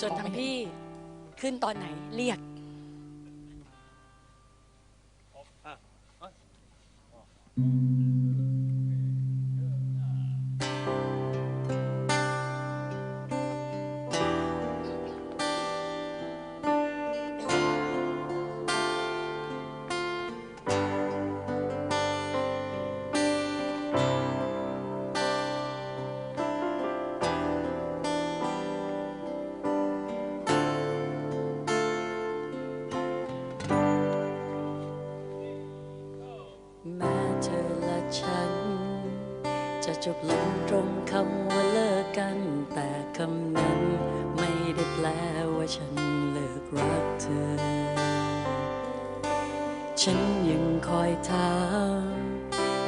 ส่วนทางพี่ขึ้นตอนไหนเรียกแจบลงตรงคำว่าเลิกกัน แต่คำนั้นไม่ได้แปลว่าฉันเลิกรักเธอ ฉันยังคอยถาม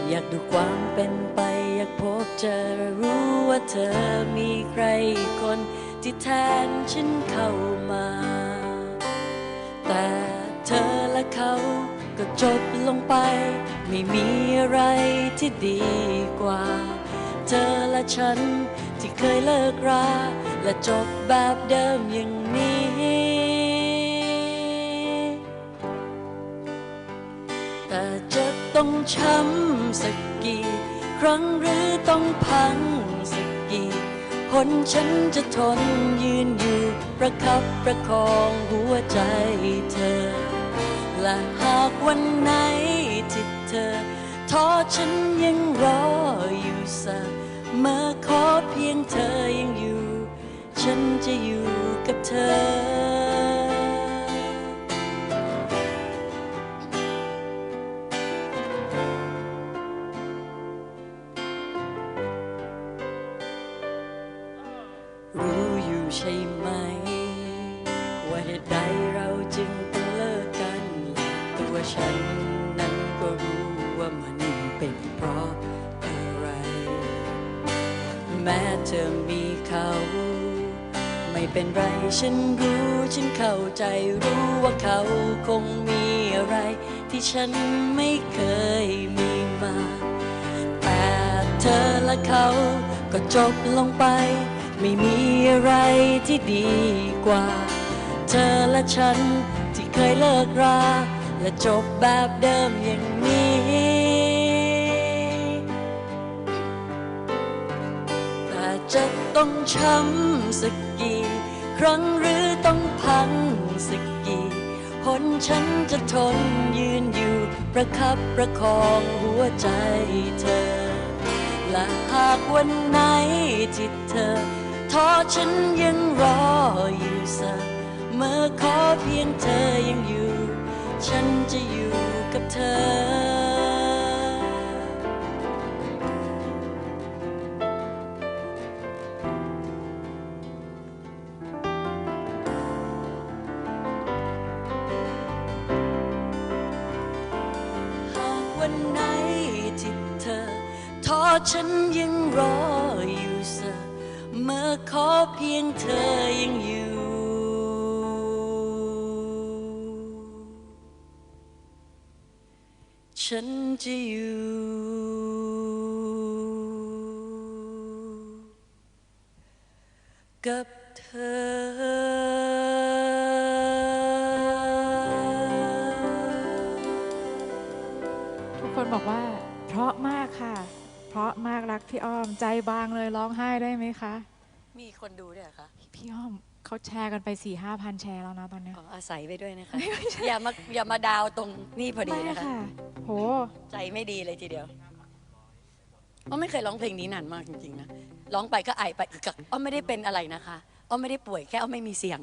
อยากดูความเป็นไป อยากพบเจอรู้ว่าเธอมีใครคนที่แทนฉันเข้ามา แต่เธอและเขาก็จบลงไป ไม่มีอะไรที่ดีกว่า เธอและฉัน ที่เคยเลิกรา และจบแบบเดิมอย่างนี้ แต่จะต้องช้ำสักกี่ ครั้งหรือต้องพังสักกี่หนฉันจะทนยืนอยู่ ประคับประคองหัวใจเธอ และหากวันไหนที่เธอท้อฉันยังรออยู่สักเมื่อ ยงเธอยังอยู่ ฉันจะอยู่กับเธอรู้อยู่ใช่ไหม ว่าเหตุใดเราจึงต้องเลิกกันและตัวฉันนั้นก็รู้ว่ามันเป็นเพราะ แม้เธอมีเขา ไม่เป็นไรฉันรู้ฉันเข้าใจรู้ว่าเขาคงมีอะไร ที่ฉันไม่เคยมีมา แต่เธอและเขาก็จบลงไป ไม่มีอะไรที่ดีกว่า เธอและฉันที่เคยเลิกรา และจบแบบเดิมอย่างนี้ จะต้องช้ำสักกี่ครั้งหรือต้องพังสักกี่หนฉันจะทนยืนอยู่ประคับประคองหัวใจเธอ และหากวันไหนที่เธอท้อฉันยังรออยู่สักเมื่อขอเพียงเธอยังอยู่ ฉันจะอยู่กับเธอ วันไหนที่เธอท้อฉันยังรออยู่สักเมื่อขอเพียงเธอยังอยู่ ฉันจะอยู่กับเธอ คนบอกว่า เพราะมากค่ะ เพราะมากรักพี่อ้อมใจบางเลยร้องไห้ได้ไหมคะ มีคนดูด้วยเหรอคะพี่อ้อมเขาแชร์กันไป4ี่ห้าพันแชร์แล้วนะตอนเนี้ย อ๋ออาศัยไปด้วยนะคะ อย่ามาอย่ามาดาวตรงนี่พอดีไม่นะคะ ค่ะ โห ใจไม่ดีเลยทีเดียวอ้อมไม่เคยร้องเพลงนี้นานมากจริงๆนะ ร้องไปก็ไอไปอึกกักอ้อมไม่ได้เป็นอะไรนะคะ อ้อมไม่ได้ป่วยแค่อ้อมไม่มีเสียง